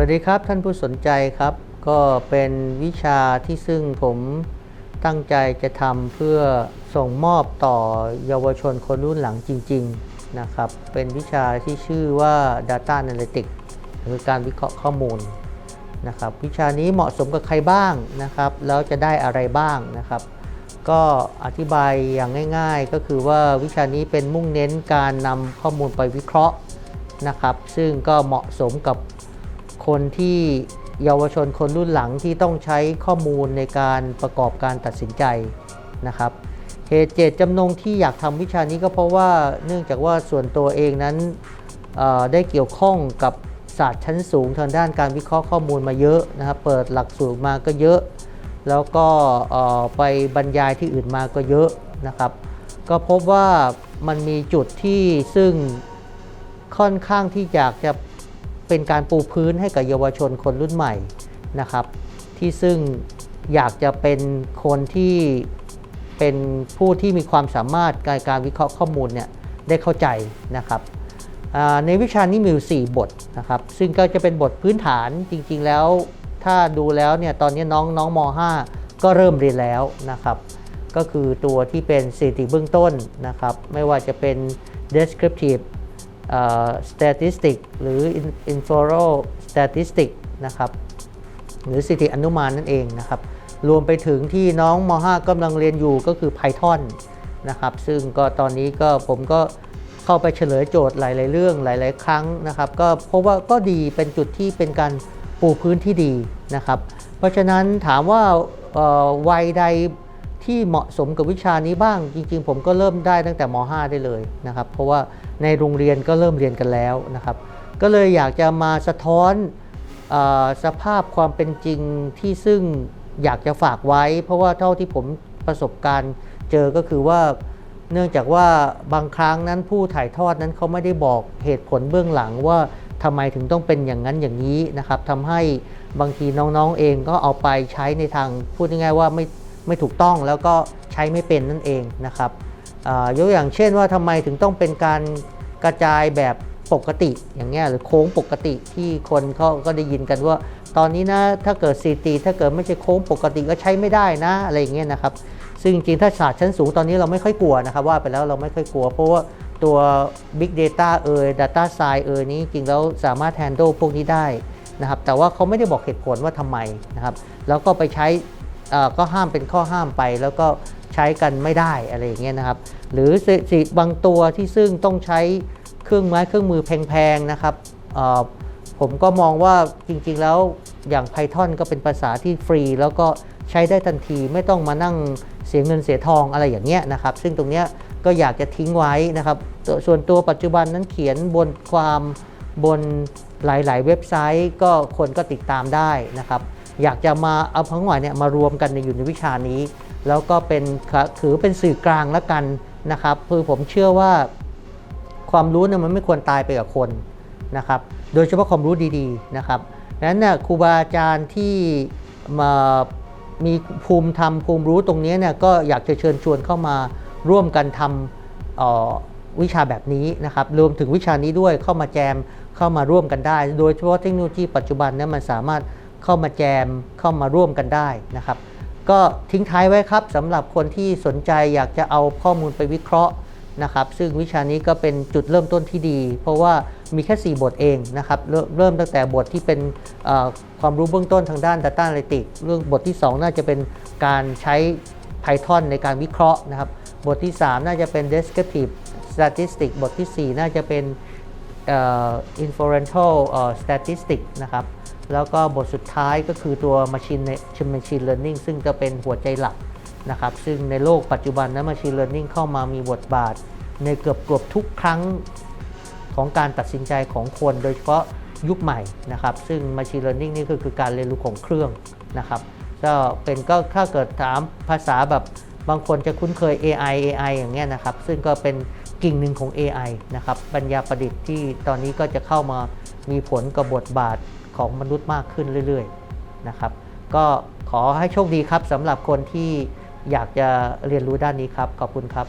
วัสดีครับท่านผู้สนใจครับ ก็เป็นวิชาที่ซึ่งผมตั้งใจจะทำเพื่อส่งมอบต่อเยาวชนคนรุ่นหลังจริง ๆ นะครับ เป็นวิชาที่ชื่อว่า Data Analytics หรือการวิเคราะห์ข้อมูลนะครับ วิชานี้เหมาะสมกับใครบ้างนะครับ แล้วจะได้อะไรบ้างนะครับ ก็อธิบายอย่างง่าย ๆ ก็คือว่าวิชานี้เป็นมุ่งเน้นการนำข้อมูลไปวิเคราะห์นะครับ ซึ่งก็เหมาะสมกับ คนที่เยาวชนคนรุ่นหลังที่ต้องใช้ข้อมูลในการประกอบการตัดสินใจนะครับเหตุเจตจำนงที่อยากทำวิชานี้ก็เพราะว่าเนื่องจากว่าส่วนตัวเองนั้นได้เกี่ยวข้องกับศาสตร์ชั้นสูงทางด้านการวิเคราะห์ข้อมูลมาเยอะนะครับเปิดหลักสูตรมาก็เยอะ แล้วก็ไปบรรยายที่อื่นมาก็เยอะนะครับ ก็พบว่ามันมีจุดที่ซึ่งค่อนข้างที่อยากจะ เป็นการปูพื้นให้กับเยาวชนคนรุ่นใหม่นะครับ ที่ซึ่งอยากจะเป็นคนที่เป็นผู้ที่มีความสามารถในการวิเคราะห์ข้อมูลเนี่ยได้เข้าใจนะครับในวิชานี้มีอยู่ 4 บทนะครับ ซึ่งก็จะเป็นบทพื้นฐานจริงๆแล้ว ถ้าดูแล้วเนี่ยตอนนี้น้องน้องม .5 ก็เริ่มเรียนแล้วนะครับ ก็คือตัวที่เป็นสถิติเบื้องต้นนะครับ ไม่ว่าจะเป็น descriptive statistic หรือ in- inferral statistic นะครับหรือสถิติอนุมานนั่นเองนะครับ รวมไปถึงที่น้องม .5 กำลังเรียนอยู่ก็คือ Python นะครับ ซึ่งก็ตอนนี้ก็ผมก็เข้าไปเฉลยโจทย์หลาย ๆ เรื่องหลาย ๆ ครั้งนะครับ ก็พราะว่าก็ดีเป็นจุดที่เป็นการปูพื้นที่ดีนะครับ เพราะฉะนั้นถามว่าวัยใด ที่เหมาะสมกับวิชานี้บ้าง จริงๆ ผมก็เริ่มได้ตั้งแต่ม .5 ได้เลยนะครับ เพราะว่าในโรงเรียนก็เริ่มเรียนกันแล้วนะครับ ก็เลยอยากจะมาสะท้อนอสภาพความเป็นจริงที่ซึ่งอยากจะฝากไว้ เพราะว่าเท่าที่ผมประสบการณ์เจอก็คือว่าเนื่องจากว่าบางครั้งนั้นผู้ถ่ายทอดนั้นเขาไม่ได้บอกเหตุผลเบื้องหลังว่าทำไมถึงต้องเป็นอย่างนั้นอย่างนี้นะครับทำให้บางทีน้องๆเองก็เอาไปใช้ในทางพูดง่ายๆว่าไม่ ไม่ถูกต้องแล้วก็ใช้ไม่เป็นนั่นเองนะครับยกอย่างเช่นว่าทำไมถึงต้องเป็นการกระจายแบบปกติอย่างเงี้ยหรือโค้งปกติที่คนเขาก็ได้ยินกันว่า ตอนนี้นะถ้าเกิดซีตีถ้าเกิดไม่ใช่โค้งปกติก็ใช้ไม่ได้นะอะไรอย่างเงี้ยนะครับซึ่งจริงๆถ้าศาสตร์ชั้นสูงตอนนี้เราไม่ค่อยกลัวนะครับว่าไปแล้วเราไม่ค่อยกลัว เพราะว่าตัว Big Data เอ่ย Data Science เอ่ยนี้จริงแล้วสามารถ handle พวกนี้ได้นะครับแต่ว่าเขาไม่ได้บอกเหตุผลว่าทำไมนะครับแล้วก็ไปใช้ ก็ห้ามเป็นข้อห้ามไปแล้วก็ใช้กันไม่ได้อะไรอย่างเงี้ยนะครับ หรือสิบางตัวที่ซึ่งต้องใช้เครื่องไม้เครื่องมือแพงๆนะครับผมก็มองว่าจริงๆแล้วอย่าง Python ก็เป็นภาษาที่ฟรี แล้วก็ใช้ได้ทันทีไม่ต้องมานั่งเสียเงินเสียทองอะไรอย่างเงี้ยนะครับ ซึ่งตรงเนี้ยก็อยากจะทิ้งไว้นะครับ ส่วนตัวปัจจุบันนั้นเขียนบนความบนหลายๆ เว็บไซต์ก็คนก็ติดตามได้นะครับ อยากจะมาเอาทั้งหมดเนี่ยมารวมกันในอยู่ในวิชานี้ แล้วก็เป็นถือเป็นสื่อกลางแล้วกันนะครับคือผมเชื่อว่าความรู้เนี่ยมันไม่ควรตายไปกับคนนะครับ โดยเฉพาะความรู้ดีๆนะครับนั้นเนี่ยครูบาอาจารย์ที่มามีภูมิธรรมภูมิรู้ตรงนี้เนี่ยก็อยากจะเชิญชวนเข้ามาร่วมกันทำวิชาแบบนี้นะครับรวมถึงวิชานี้ด้วยเข้ามาแจมเข้ามาร่วมกันได้ โดยเฉพาะเทคโนโลยีปัจจุบันเนี่ยมันสามารถ เข้ามาแจมเข้ามาร่วมกันได้นะครับ ก็ทิ้งท้ายไว้ครับสำหรับคนที่สนใจอยากจะเอาข้อมูลไปวิเคราะห์นะครับซึ่งวิชานี้ก็เป็นจุดเริ่มต้นที่ดี เพราะว่ามีแค่ 4 บทเองนะครับเริ่มเริ่มตั้งแต่บทที่เป็นความรู้เบื้องต้นทางด้าน Data Analytics เรื่องบทที่ 2 น่าจะเป็นการใช้ Python ในการวิเคราะห์นะครับบทที่ 3 น่าจะเป็น Descriptive Statistics บทที่ 4 น่าจะเป็น Inferential Statistics นะครับ แล้วก็บทสุดท้ายก็คือตัว Machine Machine Learning ซึ่งจะเป็นหัวใจหลักนะครับ ซึ่งในโลกปัจจุบันนะ Machine Learning เข้ามามีบทบาท ในเกือบเกือบทุกครั้งของการตัดสินใจของคน โดยเฉพาะยุคใหม่นะครับ ซึ่ง Machine Learning นี่ก็คือการเรียนรู้ของเครื่องนะครับก็เป็นก็ถ้าเกิดถามภาษาแบบบางคนจะคุ้นเคย AI AI อย่างเงี้ยนะครับ ซึ่งก็เป็นกิ่งหนึ่งของ AI นะครับปัญญาประดิษฐ์ที่ตอนนี้ก็จะเข้ามามีผลกับบทบาท ของมนุษย์มากขึ้นเรื่อยๆนะครับ ก็ขอให้โชคดีครับสำหรับคนที่อยากจะเรียนรู้ด้านนี้ครับ ขอบคุณครับ